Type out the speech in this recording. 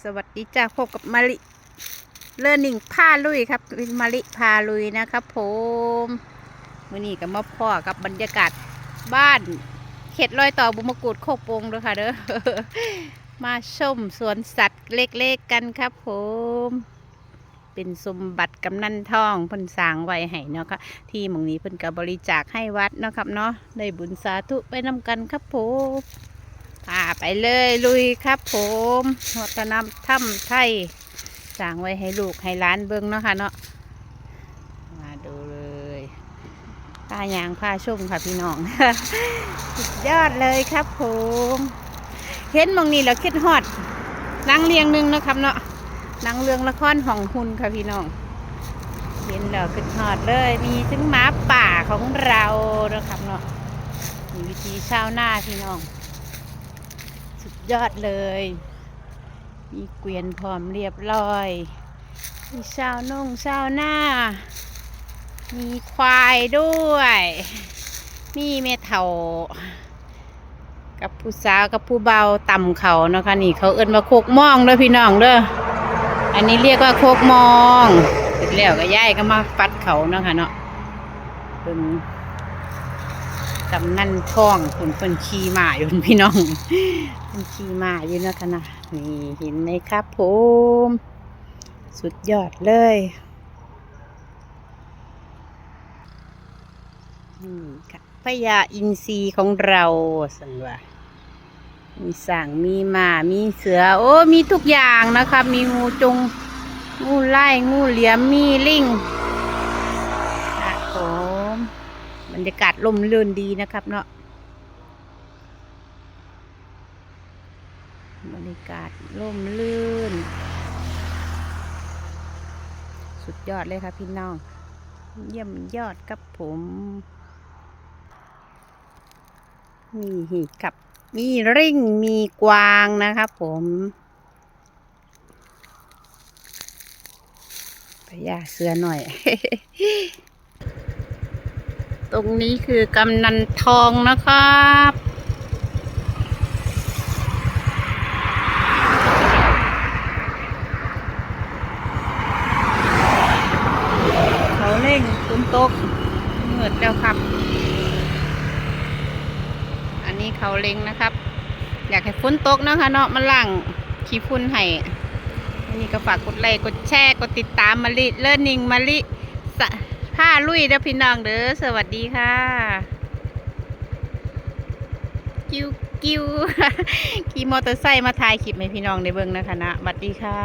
สวัสดีจ้าพบกับมาริเลอร์นิ่งพาลุยครับเป็นมาริพาลุยนะครับผมมื่อนี้ก็มาพ่อกับบรรยากาศบ้าน เขตรอยต่อบุมกุฎโคกปงด้วยค่ะเด้อมาชมสวนสัตว์เล็กๆกันครับผม เป็นสมบัติกำนันทองพิ่นสางไว้ให้เนาะค่ะที่มองนี้เพิ่นก็บริจาคให้วัดเนาะครับเนาะได้บุญสาธุไปนำกันครับผม พาไปเลยลุยครับผมวัฒนธรรมไทยสร้างไว้ให้ลูกให้หล้านเบิ้งเนาะค่ะเนาะมาดูเลยผ้ายางผ้าชุ่มค่ะพี่น้องสุดยอดเลยครับผมเห็นมองนี้แล้วคิดฮอดนังเรียงนึงนะครับเนาะนังเรื่องละครของหุ่นค่ะพี่น้อง เห็นแล้วคิดฮอดเลย มีถึงหมาป่าของเรานะครับเนาะมีวิธีชาวนาพี่น้อง ยอดเลย มีเกวียนพร้อมเรียบร้อย มีชาวนงชาวหน้า มีควายด้วย มีเมเถากับผู้สาวกับผู้เบาต่ำเขาเนาะคะนี่เขาเอิ้นว่าโคกมองเด้อพี่น้องเด้ออันนี้เรียกว่าโคกมองเสร็จแล้วก็ย้ายก็มาฟัดเขาเนาะค่ะเนาะเป็น กำนันท่องคนคนขี่มาอยู่พี่น้องคนขี่มาอยู่นะคะนะนี่เห็นไหมครับผมสุดยอดเลยนี่ค่ะพญาอินทรีของเราสันว่ามีสั่งมีหมามีเสือ โอ้มีทุกอย่างนะคะ มีงูจง งูไล่งูเหลี่ยมมีลิงครับผม บรรยากาศลมเลื่นดีนะครับเนาะบรรยากาศลมลื่น สุดยอดเลยครับพี่น้อง เยี่ยมยอดครับผมมีหีกับ มีริ่งมีกวางนะครับผมพยาเสือหน่อย ตรงนี้คือกำนันทองนะครับเขาเร่งคุณตกเมืดแล้วครับ อันนี้เขาเล็งนะครับ อยากให้ฝนตกนะคะเนาะมาล่างขี้ฝุ่นให้นนี้ก็ฝากกดไลค์กดแชร์กดติดตามมาลิเลิร์นิ่งมาลิสะ ผ้าลุยเด้อพี่น้องเด้อสวัสดีค่ะ กิ้วกิ้วขี่มอเตอร์ไซค์มาถ่ายคลิปให้พี่น้องได้เบิ่งนะคะนะสวัสดีค่ะ